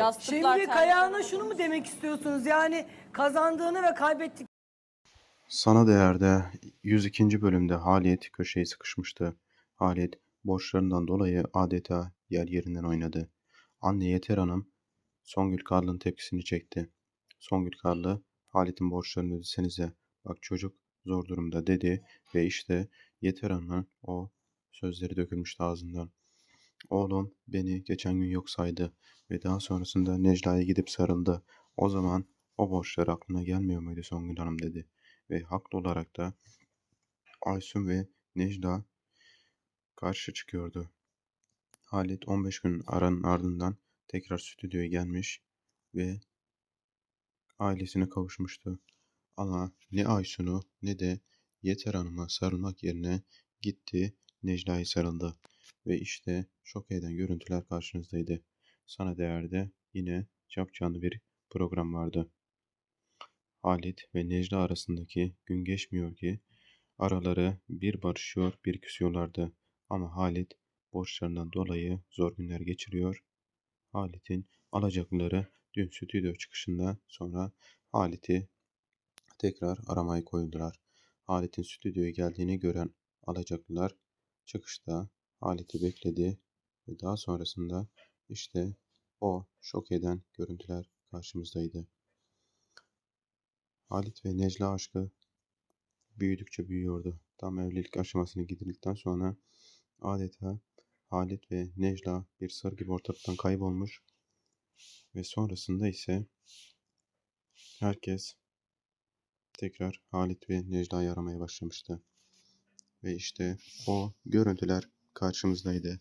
Yastıklar Şimdi oldu. şunu mu demek istiyorsunuz? Yani kazandığını ve kaybettik Sana Değer'de 102. bölümde Halit köşeye sıkışmıştı. Halit borçlarından dolayı adeta yer yerinden oynadı. Anne Yeter Hanım Songül Karlı'nın tepkisini çekti. Songül Karlı Halit'in borçlarını ödesenize bak çocuk zor durumda dedi ve işte Yeter Hanım'ın o sözleri dökülmüştü ağzından. Oğlum beni geçen gün yok saydı ve daha sonrasında Necla'ya gidip sarıldı. O zaman o borçlar aklına gelmiyor muydu Songül Hanım dedi ve haklı olarak da Aysun ve Necla karşı çıkıyordu. Halit 15 gün aranın ardından tekrar stüdyoya gelmiş ve ailesine kavuşmuştu. Ama ne Aysun'u ne de Yeter Hanım'a sarılmak yerine gitti Necla'ya sarıldı. Ve işte şok eden görüntüler karşınızdaydı. Sana Değer'de yine capcanlı bir program vardı. Halit ve Necla arasındaki gün geçmiyor ki araları bir barışıyor bir küsüyorlardı. Ama Halit borçlarından dolayı zor günler geçiriyor. Halit'in alacaklıları dün stüdyo çıkışında sonra Halit'i tekrar aramaya koyuldular. Halit'in stüdyoya geldiğini gören alacaklılar çıkışta Halit'i bekledi ve daha sonrasında işte o şok eden görüntüler karşımızdaydı. Halit ve Necla aşkı büyüdükçe büyüyordu. Tam evlilik aşamasına gidildikten sonra adeta Halit ve Necla bir sır gibi ortalıktan kaybolmuş ve sonrasında ise herkes tekrar Halit ve Necla'yı aramaya başlamıştı. Ve işte o görüntüler karşımızdaydı.